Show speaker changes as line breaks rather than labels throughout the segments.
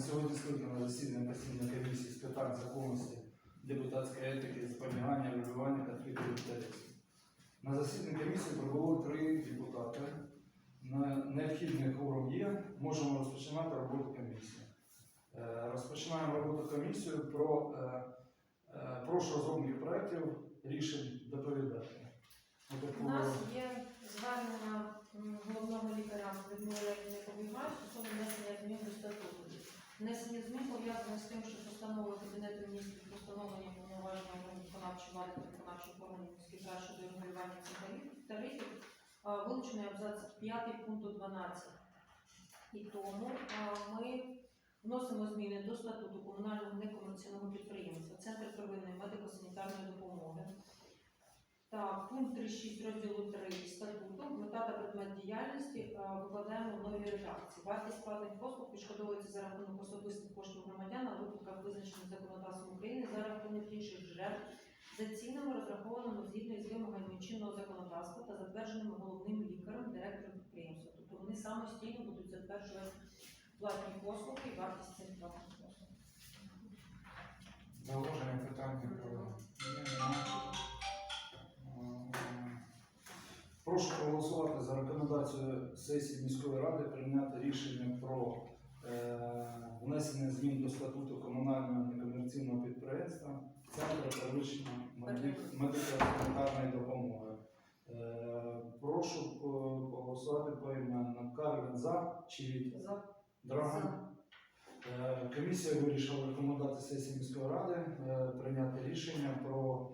сьогодні скликано засідання постійної комісії з питань законності, депутатської етики, запобігання, регулювання конфлікту інтересів. На засіданні комісії прибуло три депутати. На необхідний кворум є. Можемо розпочинати роботу комісії. Е, Розпочинаємо роботу комісії про е, е, прошу розробників проєктів рішень доповідати.
У нас є звернення м, головного лікаря Людмили Яковлевич стосовно внесення змін до статуту. Внесення змін пов'язане з тим, що постанова Кабінету міністрів про встановлення повноваження виконавчої влади та виконавчих органів міських щодо регулювання цих тарифів вилучений абзац 5 пункту 12. І тому ми вносимо зміни до статуту комунального некомерційного підприємства Центр первинної медико-санітарної допомоги. Так, пункт 3.6 розділу 3 статуту, мета та предмет діяльності е, викладаємо в новій редакції. Вартість платних послуг відшкодовується за рахунок особистих коштів громадян на випадках, визначених законодавством України за рахунок інших джерел, за цінами, розрахованими згідно із вимогами чинного законодавства та затвердженими головним лікарем, директором підприємства. Тобто вони самостійно будуть затверджувати платні послуги і вартість цих платних послуг.
Зауваження питання про Прошу проголосувати за рекомендацію сесії міської ради прийняти рішення про е, внесення змін до статуту комунального некомерційного підприємства Центру первичної медико-санітарної допомоги. Е, Прошу е, проголосувати поіменно. Карвін за чи від
За
Драган. Е, Комісія вирішила рекомендувати сесії міської ради е, прийняти рішення про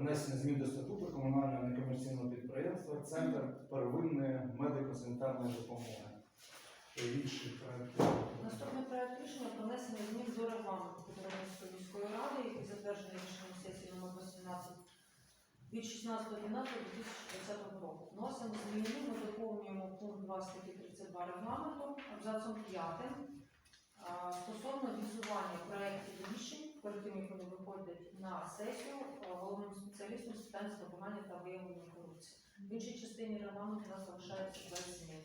внесення змін до статуту комунального некомерційного підприємства Центр первинної медико-санітарної допомоги. Е.
Наступний проект рішення про внесення змін до регламенту Кіровоградської міської ради, який затверджений рішенням сесії номер 18 від 16.12.2020 року. Вносимо зміни, ми доповнюємо пункт 2 статті 32 регламенту абзацом 5 стосовно візування проєктів рішень, як вони виходять на сесію а, головним спеціалістом з питань запобігання та виявлення корупції. В іншій частині регламенту у нас залишається без змін.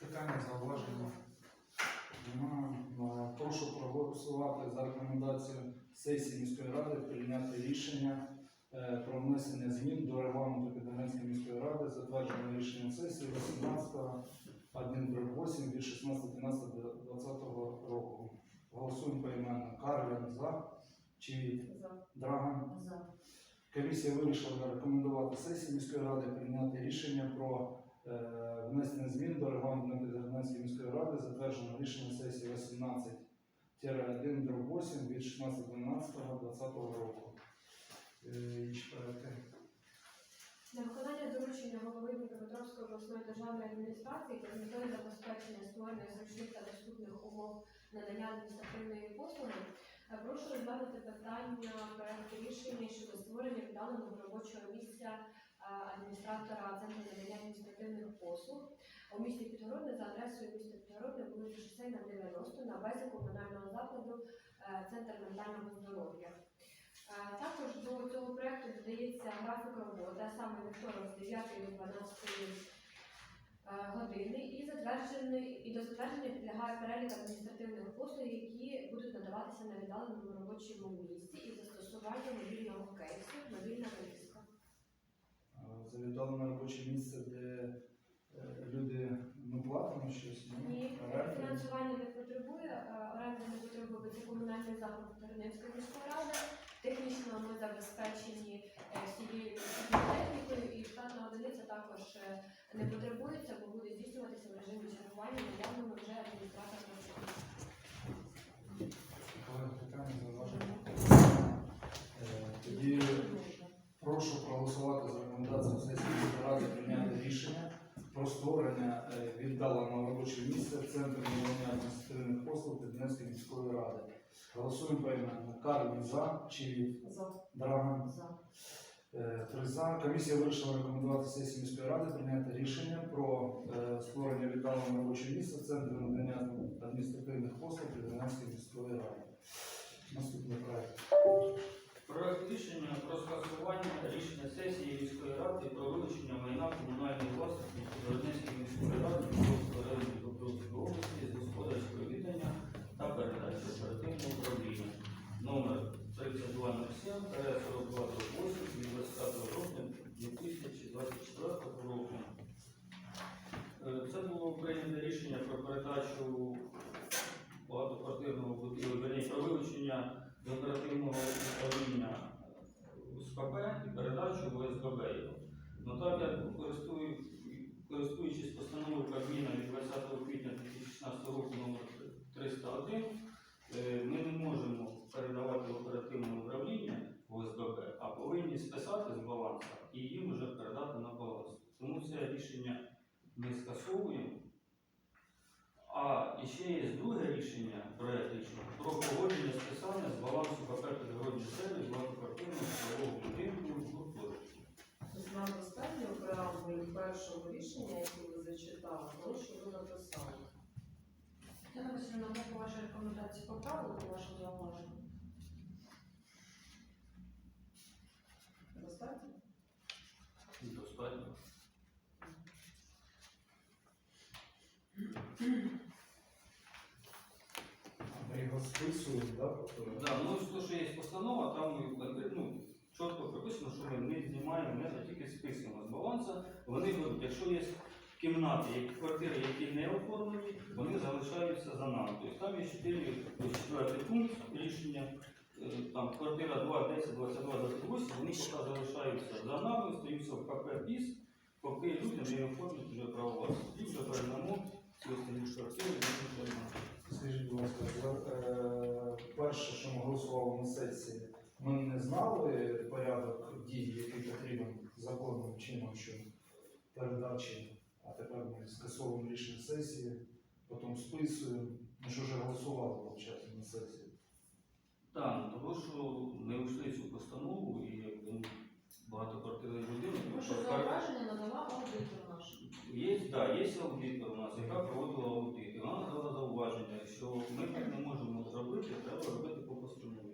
Питання зауваження. Е, Прошу проголосувати за рекомендацію сесії міської ради прийняти рішення е, про внесення змін до регламенту Підгорянської міської ради, затвердженого рішенням сесії 18 1.8 від 16.12.2020 року. Голосуємо поіменно. Карлін за чи
За.
Драган.
За.
Комісія вирішила рекомендувати сесії міської ради прийняти рішення про е, внесення змін до регламенту Підгорянської міської ради, затвердженого рішення сесії 18 1 8 від 16.12.2020 року. Е.
На виконання доручення голови Дніпропетровської обласної державної адміністрації про метою забезпечення створення зручних та доступних умов надання адміністративної послуги, е, прошу розглянути питання проекту рішення щодо створення віддаленого робочого місця е, адміністратора Центру надання адміністративних послуг у місті Підгородне за адресою міста Підгородне, вулиця Шосейна 90 на базі комунального закладу е, Центр ментального здоров'я. Також до графік роботи, а саме вівторок з 9 до 12 е, години, і затверджений і до затвердження підлягає перелік адміністративних послуг, які будуть надаватися на віддаленому робочому місці і застосування мобільного кейсу, мобільна вивіска.
Е, Завідали на робоче місце, де е, люди ми платимо щось.
Ні, фінансування не потребує, е, оренда не потребує це комунальний заклад Тернівської міської ради. Технічно ми забезпечені е, всією технікою, і штатна одиниця також е, не потребується, бо буде здійснюватися в режимі чергування наявними вже
питання, зауваження? Е, Тоді прошу проголосувати за рекомендацію сесії ради прийняти рішення про створення віддаленого робочого місця адміністративних послуг Піднецької міської ради. Голосуємо поіменно. Карлін за чи
За.
Драган.
За.
Е, Три за. Комісія вирішила рекомендувати сесії міської ради прийняти рішення про е, створення віддаленого робочого місця Центру надання адміністративних послуг Піднецької міської ради. Наступний проект.
Проект рішення про скасування рішення сесії міської ради про вилучення майна комунальної власності передачу багатоквартирного будинку, верні про вилучення з оперативного управління СКП і передачу в СКБ. Ну так як користую, користуючись постановою Кабміна від 20 квітня 2016 року номер 301 е, ми не можемо передавати оперативне управління в СББ, а повинні списати з балансу і їм вже передати на баланс. Тому це рішення ми скасовуємо. А ще є друге рішення, проект рішення про погодження списання з балансу КП «Підгородній сервіс багатоквартирного житлового будинку гуртожитку.
Тобто Нам достатньо в преамбулі першого рішення, яке ви зачитали, того, що ви написали.
Тетяна Васильівна, можу ваші рекомендації ваше зауваження?
Достатньо?
Його да, тобто,
Да, ну то, що постанова, там конкретно ну, чітко прописано, що ми не знімаємо, не тільки списуємо з балансу. Вони беруть, якщо є кімнати, які- квартири, які не оформлені, вони залишаються за нами. Тобто там є 4, четвертий пункт рішення, е, там квартира 2, 10, 22, 28, вони поки залишаються за нами, стаються в КП ПІС, поки люди не оформлять вже право власності. І вже передамо ці останні квартири, передамо.
Скажіть, будь ласка, е, перше, що ми голосували на сесії, ми не знали порядок дій, який потрібен законним чином, що передачі, а тепер ми скасовуємо рішення сесії, потім списуємо. Ми ж вже голосували виходить, на сесії.
Так, ну, того, що не вийшли цю постанову і якби багатоквартирний будинок.
Тому що зауваження надала аудитор наш.
Є, да, є аудитор у нас, яка проводила аудит. І вона надала зауваження, що ми так не можемо зробити, треба робити по постанові.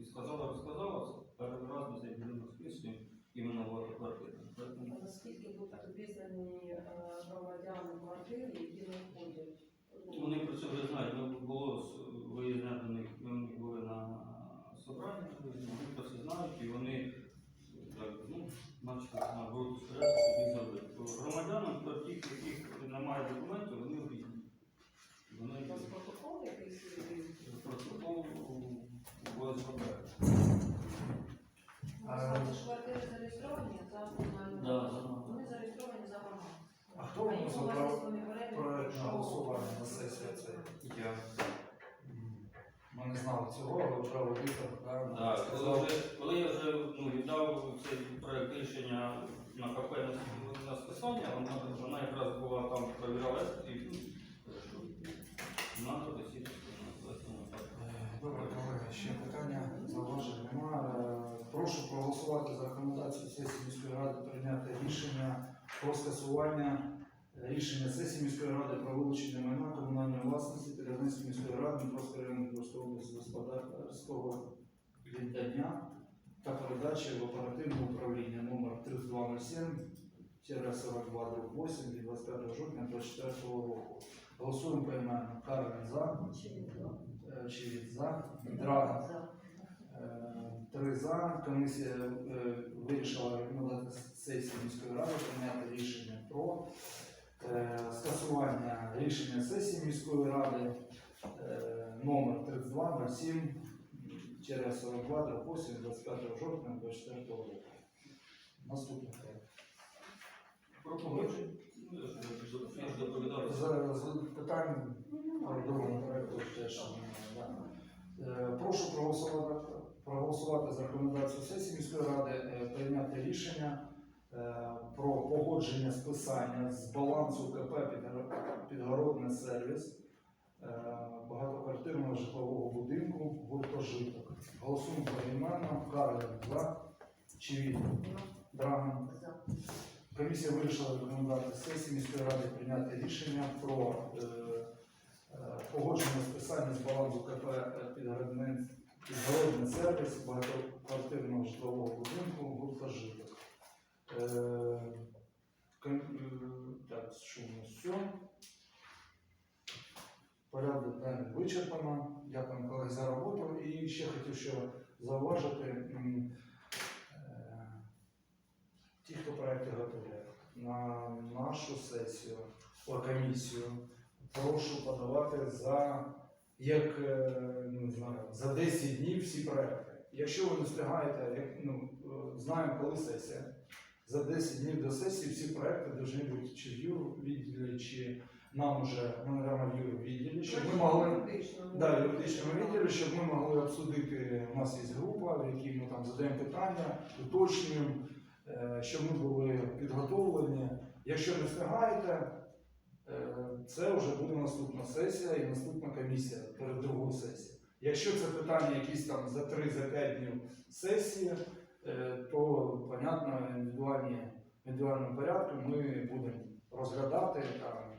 І сказала, розказала, перший раз ми цей будинок списуємо іменно багатоквартирний. Поэтому
Наскільки будуть обізнані е, громадяни квартири, які не входять?
Вони про це вже знають. Ми було виїзне до них, ми були на собранні, вони про це знають і вони наче на розпорядку, щоб зробити. То Громадянам, то немає документів, вони обідні. Вони
У протокол якийсь є?
протокол у ОСББ.
Квартири зареєстровані за комунальною.
Да, за нами.
Вони зареєстровані за.
А хто вам проект на голосування на сесії цей?
Я.
Ми не знали цього, але вже аудитор да,
Да, коли,
сказав,
вже, коли я вже ну, віддав цей проект рішення на КП на, на списання, вона, вона якраз була там перевіряла і ну, надо досі
Добре, колеги, ще питання, зауважень немає. Прошу проголосувати за рекомендацію сесії міської ради прийняти рішення про скасування рішення сесії міської ради про вилучення майна комунальної власності Підгорницької міської ради Дніпровської районної Дніпровської області господарського віддання та передачі в оперативне управління номер 3207 42 8 від 25 жовтня 2024 року. Голосуємо поіменно. Кармен за.
Очевидно.
Очевидь за. Драган. Е, Три за. Комісія е, вирішила рекомендувати сесії міської ради прийняти рішення про е, скасування рішення сесії міської ради е, номер 3207 через 42 8 25 жовтня 2024 року. Наступне.
Про погодження. Я ж я ж доповідав.
За, за питань Продовжуємо проекту теж. Е, Прошу проголосувати, проголосувати за рекомендацію сесії міської ради, е, прийняти рішення е, про погодження списання з балансу КП Підгородний сервіс багатоквартирного житлового будинку гуртожиток. Голосуємо поіменно. Карлин за. Чивіт. Драган. Комісія вирішила рекомендувати сесії міської ради прийняти рішення про е, е, погодження списання з балансу КП «Підгородне- підгородний сервіс багатоквартирного житлового будинку гуртожиток. Е, ком- е, так, що у все. Порядок денний вичерпано. Дякую колеги за роботу. І ще хотів що зауважити. е, ті, хто проекти готує на нашу сесію, комісію, прошу подавати за як е, не знаю, за 10 днів всі проекти. Якщо ви не встигаєте, як, ну, е, знаємо, коли сесія. За 10 днів до сесії всі проекти повинні бути чи в чи нам уже, ну, наверное, в відділі, щоб ми могли. Да, юридичному відділі, щоб ми могли обсудити, у нас є група, в якій ми там задаємо питання, уточнюємо, е, щоб ми були підготовлені. Якщо не встигаєте, е, це вже буде наступна сесія і наступна комісія перед другою сесією. Якщо це питання якісь там за 3-5 днів сесії, е, то, понятно, індивідуальні, індивідуальним порядком ми будемо розглядати там.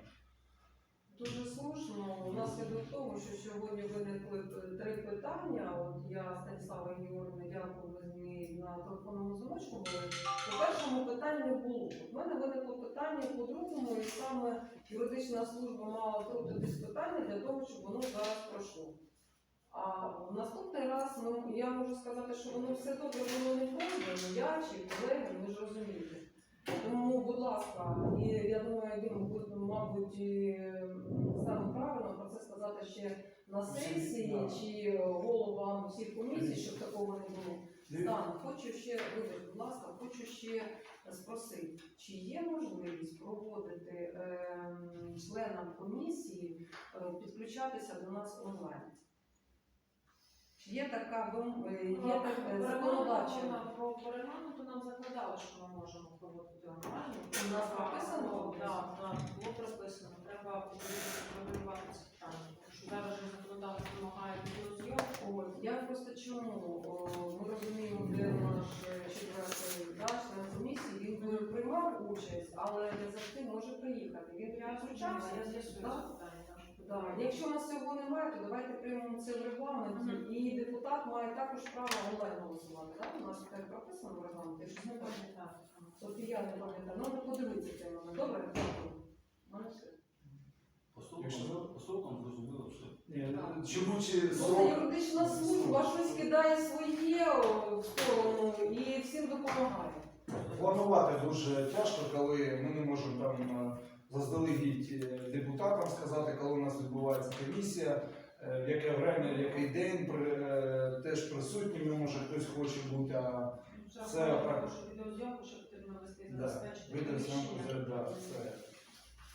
Дуже слушно. Внаслідок того, що сьогодні виникли е, три питання. От я Станіслава Георгівна, дякую, нею на телефонному дзвіночку були. По першому питанню було. У мене виникло питання по другому, і саме юридична служба мала втрутитись питання для того, щоб воно зараз пройшло. А в наступний раз ну, я можу сказати, що воно все добре, воно не пройде, я чи колеги, ви ж розумієте. Будь ласка, і я думаю, Дім, буде, мабуть, саме правильно про це сказати ще на сесії чи головам всіх комісій, щоб такого не було. Стан, хочу ще, вибач, будь ласка, хочу ще спросити, чи є можливість проводити ем, членам комісії е, підключатися до нас онлайн? Є така вим- е, є таке законодавча?
По по регламенту нам закладали, що ми можемо проводити онлайн.
У нас прописано?
Так, так, було прописано. Треба подивитися, прорегулювати це питання. Тому що зараз же законодавство вимагає відеозйомку.
От, я просто чому о, ми розуміємо, де наш е, четвертий да, член комісії, він би приймав участь, але не завжди може приїхати. Він
Я
підключався.
зрозуміла, я з'ясую це питання. Так.
Якщо у нас цього немає, то давайте приймемо це в регламенті.
Мгм.
І депутат має також право онлайн голосувати. Да? У нас так прописано в регламенті. Якщо не так,
пам'ятаю.
От і я не пам'ятаю. Ну, ну, подивіться цей момент. Добре, дякую. У мене все.
По
Якщо-
срокам, по срокам зрозуміло все.
Ні, чому чи
Просто
срок?
юридична служба щось кидає своє о, в сторону і всім допомагає.
Планувати дуже тяжко, коли ми не можемо там е, заздалегідь е, депутатам сказати, коли у нас відбувається комісія, е, в яке время, в який день при, е, теж присутніми, може хтось хоче бути, а Це так.
відеозйомку ще потрібно вести забезпечити.
видався
приміщення.
все.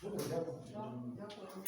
Добре.
Так, Дякую.